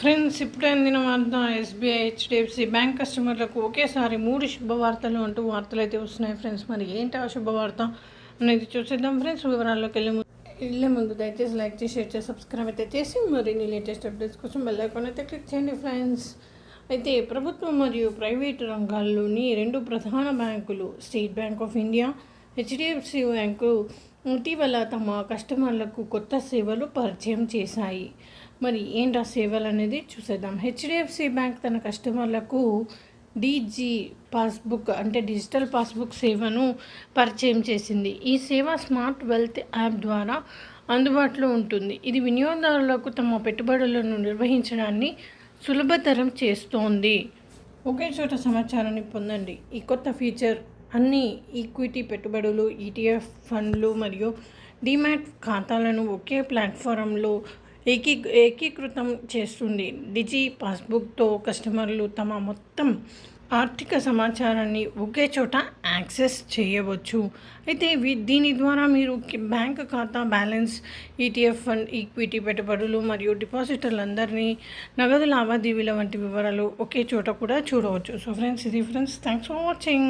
Friends ఇప్పుడే అందిన వార్త ఎస్బీఐ హెచ్డిఎఫ్సి బ్యాంక్ కస్టమర్లకు ఒకేసారి మూడు శుభవార్తలు అంటూ వార్తలు అయితే వస్తున్నాయి ఫ్రెండ్స్. మరి ఏంటి ఆ శుభవార్త అనేది చూసేద్దాం ఫ్రెండ్స్. వివరాల్లోకి వెళ్ళే ముందు వెళ్ళే ముందు దయచేసి లైక్ చేసి షేర్ చేసి సబ్స్క్రైబ్ అయితే చేసి మరిన్ని లేటెస్ట్ అప్డేట్స్ కోసం బెల్ ఐకాన్ అయితే క్లిక్ చేయండి ఫ్రెండ్స్. అయితే ప్రభుత్వం మరియు ప్రైవేటు రంగాల్లోని రెండు ప్రధాన బ్యాంకులు State Bank of India HDFC bank ఇటీవల తమ కస్టమర్లకు కొత్త సేవలు పరిచయం చేశాయి. మరి ఏంటి ఆ సేవలు అనేది చూసేద్దాం. హెచ్డిఎఫ్సి బ్యాంక్ తన కస్టమర్లకు డీజీ పాస్బుక్ అంటే డిజిటల్ పాస్బుక్ సేవను పరిచయం చేసింది. ఈ సేవ స్మార్ట్ వెల్త్ యాప్ ద్వారా అందుబాటులో ఉంటుంది. ఇది వినియోగదారులకు తమ పెట్టుబడులను నిర్వహించడాన్ని సులభతరం చేస్తోంది. ఒకే చోట సమాచారాన్ని పొందండి. ఈ కొత్త ఫీచర్ అన్ని ఈక్విటీ పెట్టుబడులు ఈటీఎఫ్ ఫండ్లు మరియు డిమాట్ ఖాతాలను ఒకే ప్లాట్ఫారంలో ఏకీ ఏకీకృతం చేస్తుంది. డిజి పాస్బుక్తో కస్టమర్లు తమ మొత్తం ఆర్థిక సమాచారాన్ని ఒకే చోట యాక్సెస్ చేయవచ్చు. అయితే వీ- దీని ద్వారా మీరు బ్యాంక్ ఖాతా బ్యాలెన్స్ ఈటీఎఫ్ ఫండ్ ఈక్విటీ పెట్టుబడులు మరియు డిపాజిటర్లందరినీ నగదు లావాదేవీల వంటి వివరాలు ఒకే చోట కూడా చూడవచ్చు. సో ఫ్రెండ్స్ ఇది ఫ్రెండ్స్ థ్యాంక్స్ ఫర్ వాచింగ్.